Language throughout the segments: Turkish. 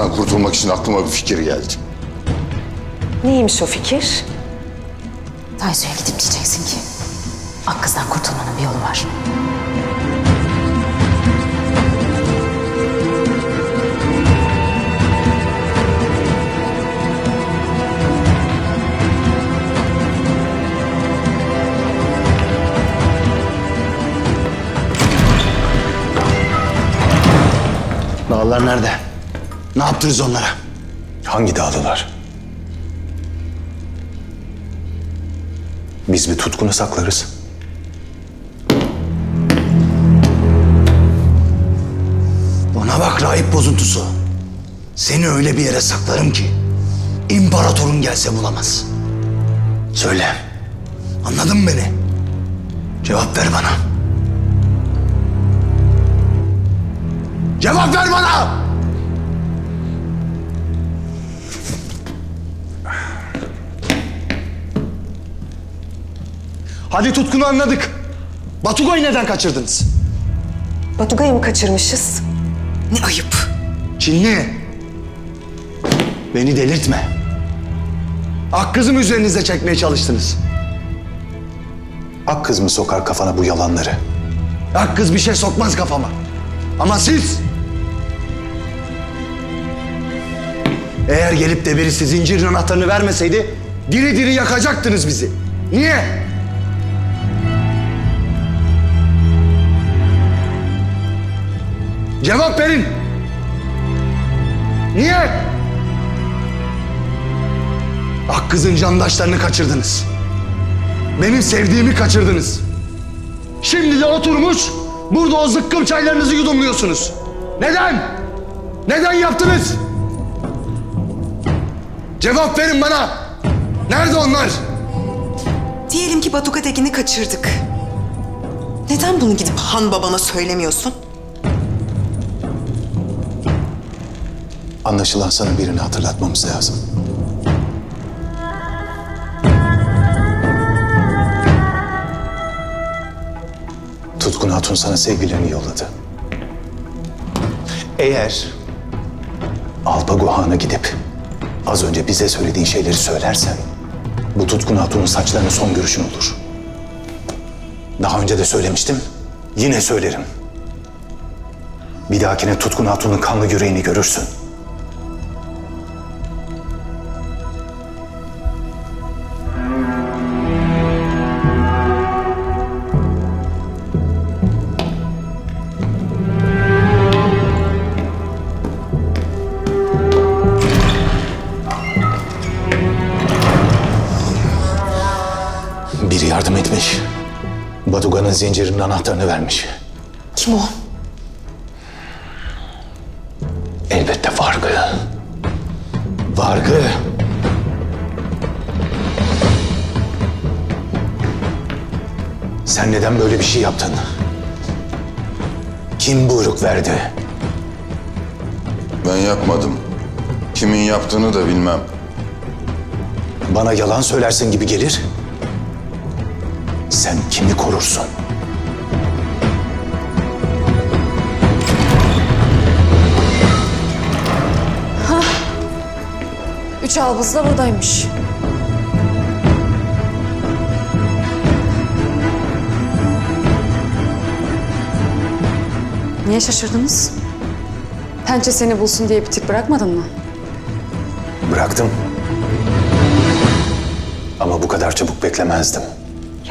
Akkız'dan kurtulmak için aklıma bir fikir geldi. Neymiş o fikir? Taysu'ya gidip diyeceksin ki Akkız'dan kurtulmanın bir yolu var. Dağlar nerede? Ne yaptınız onlara? Hangi dağlılar? Biz bir tutkunu saklarız. Bana bak rahip bozuntusu. Seni öyle bir yere saklarım ki imparatorun gelse bulamaz. Söyle. Anladın mı beni? Cevap ver bana. Cevap ver bana! Hadi tutkunu anladık. Batugay'ı neden kaçırdınız? Batugay'ı mı kaçırmışız? Ne ayıp. Çinli. Beni delirtme. Akkızım üzerinize çekmeye çalıştınız. Ak kız mı sokar kafana bu yalanları? Akkız bir şey sokmaz kafama. Ama siz... Eğer gelip de birisi zincirin anahtarını vermeseydi... ...diri diri yakacaktınız bizi. Niye? Cevap verin. Niye? Akkız'ın candaşlarını kaçırdınız. Benim sevdiğimi kaçırdınız. Şimdi de oturmuş burada o zıkkım çaylarınızı yudumluyorsunuz. Neden? Neden yaptınız? Cevap verin bana. Nerede onlar? Diyelim ki Batuka Tekin'i kaçırdık. Neden bunu gidip Han babana söylemiyorsun? Anlaşılan sana birini hatırlatmamız lazım. Tutkun Hatun sana sevgilerini yolladı. Eğer Alpagu Han'a gidip az önce bize söylediğin şeyleri söylersen bu Tutkun Hatun'un saçlarının son görüşün olur. Daha önce de söylemiştim, yine söylerim. Bir dahakine Tutkun Hatun'un kanlı yüreğini görürsün. Biri yardım etmiş. Baduga'nın zincirinin anahtarını vermiş. Kim o? Elbette Vargı. Vargı. Sen neden böyle bir şey yaptın? Kim buyruk verdi? Ben yapmadım. Kimin yaptığını da bilmem. Bana yalan söylersin gibi gelir. Sen kimi korursun? Üç albız da buradaymış. Niye şaşırdınız? Pençe seni bulsun diye bir tık bırakmadın mı? Bıraktım. Ama bu kadar çabuk beklemezdim.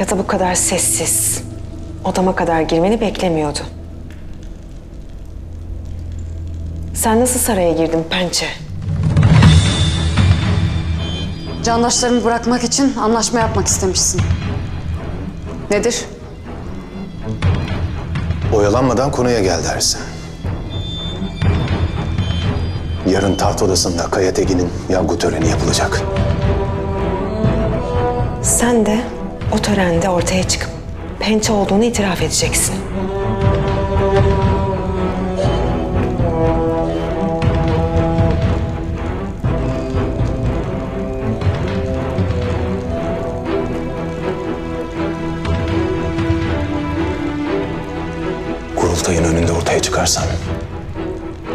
Ya da bu kadar sessiz. Odama kadar girmeni beklemiyordu. Sen nasıl saraya girdin pençe? Candaşlarımı bırakmak için anlaşma yapmak istemişsin. Nedir? Oyalanmadan konuya gel dersin. Yarın taht odasında Kaya Tekin'in yangu töreni yapılacak. Sen de o törende ortaya çıkıp pençe olduğunu itiraf edeceksin. Kurultayın önünde ortaya çıkarsan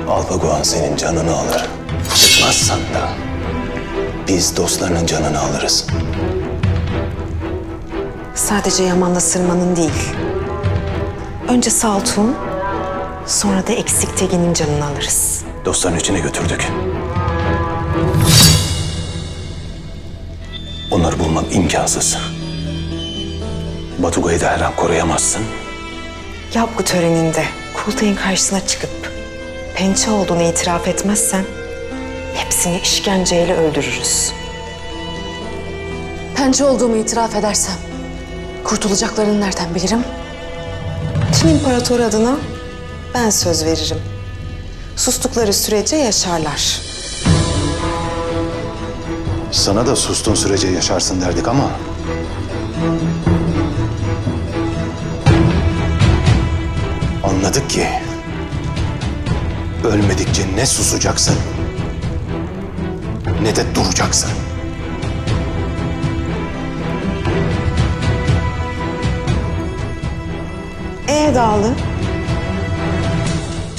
Alpaguan senin canını alır. Tutmazsan da biz dostlarının canını alırız. Sadece Yaman'la Sırman'ın değil. Önce Saltuk'un, sonra da eksik Tegin'in canını alırız. Dostların içine götürdük. Onları bulmak imkansız. Batugay'ı da her an koruyamazsın. Yap bu töreninde Kultay'ın karşısına çıkıp pençe olduğunu itiraf etmezsen hepsini işkenceyle öldürürüz. Pençe olduğumu itiraf edersem kurtulacaklarını nereden bilirim? Çin İmparatoru adına ben söz veririm. Sustukları sürece yaşarlar. Sana da sustuğun sürece yaşarsın derdik ama... Anladık ki... Ölmedikçe ne susacaksın... ...ne de duracaksın. Ee Dağlı?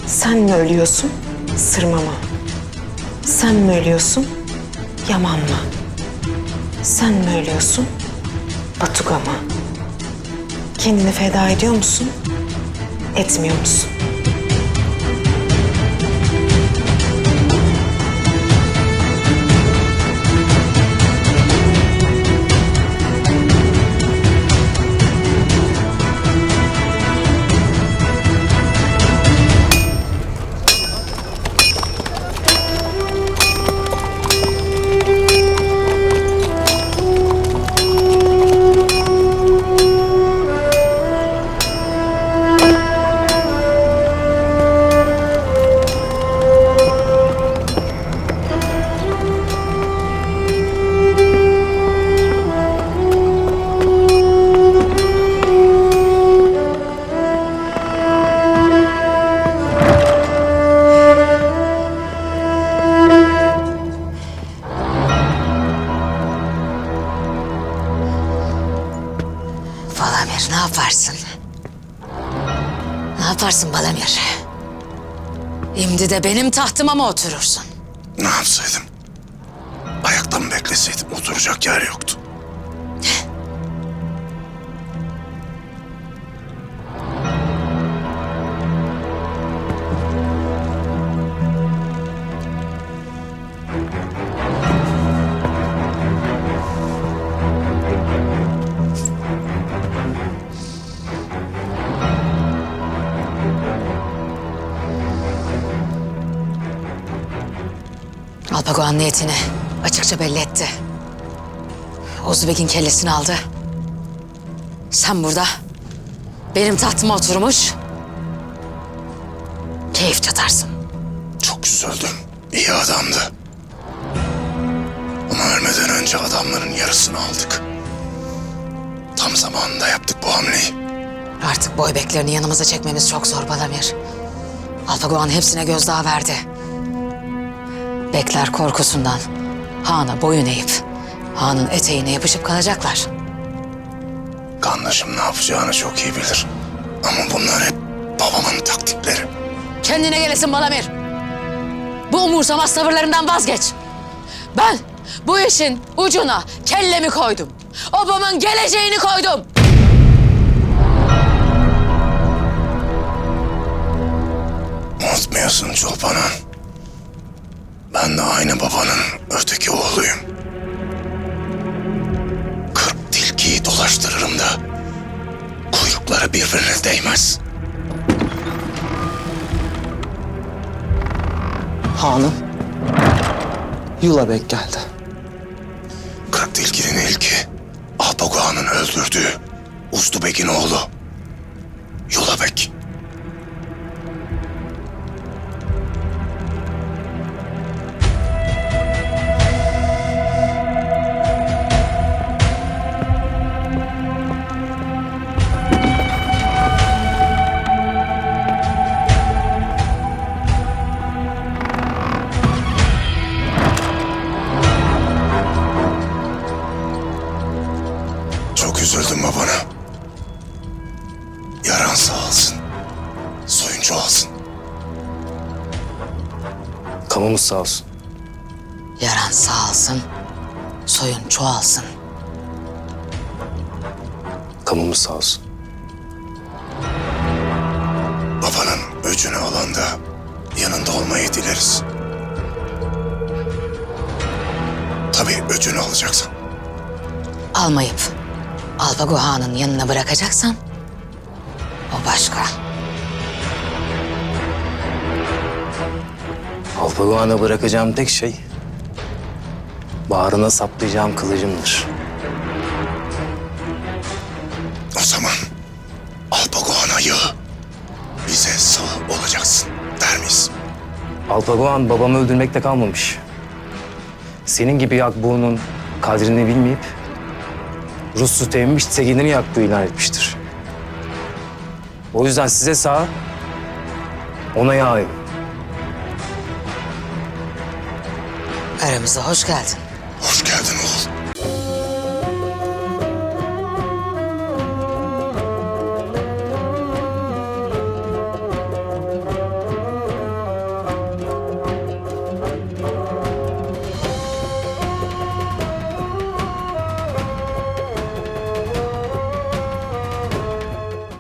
Sen mi ölüyorsun, Sırma mı? Sen mi ölüyorsun, Yaman mı? Sen mi ölüyorsun, Batuga mı? Kendini feda ediyor musun, etmiyor musun? Yaparsın Balamir? Şimdi de benim tahtıma mı oturursun? Ne yapsaydım? Ayakta mı bekleseydim? Oturacak yer yoktu. Alpagoan niyetini açıkça belli etti. Ozbek'in kellesini aldı. Sen burada benim tahtıma oturmuş keyif çatarsın. Çok üzüldüm. İyi adamdı. Ama ölmeden önce adamların yarısını aldık. Tam zamanında yaptık bu hamleyi. Artık boy beklerini yanımıza çekmemiz çok zor Balamir. Alpagoan hepsine gözdağı verdi. Bekler korkusundan Han'a boyun eğip Han'ın eteğine yapışıp kalacaklar. Kandaşım ne yapacağını çok iyi bilir. Ama bunlar hep babamın taktikleri. Kendine gelesin Balamir. Bu umursamaz tavırlarından vazgeç. Ben bu işin ucuna kellemi koydum. Obamın geleceğini koydum. Unutmuyorsun Çolpan'ın. Ben de aynı babanın öteki oğluyum. Kırk tilkiyi dolaştırırım da kuyrukları birbirine değmez. Hanım. Yulabek geldi. Kırk tilkinin ilki Alpagua'nın öldürdüğü Ustubek'in oğlu Yulabek. Olsun. Kamımız sağ olsun. Yaran sağalsın, soyun çoğalsın. Kamımız sağ olsun. Babanın öcünü alanda yanında olmayı dileriz. Tabii öcünü alacaksın. Almayıp Alpago Han'ın yanına bırakacaksan o başka. Alpagoan'a bırakacağım tek şey... ...bağrına saplayacağım kılıcımdır. O zaman Alpagoan'a yığ. Bize sığ olacaksın der miyiz? Alpagoan babamı öldürmekte kalmamış. Senin gibi yakbuğunun kadrini bilmeyip... ...Rus'u temmiş Tegin'ini yaktığı ilan etmiştir. O yüzden size sağ... ...ona yağayım. Aramıza hoş geldin. Hoş geldin oğul.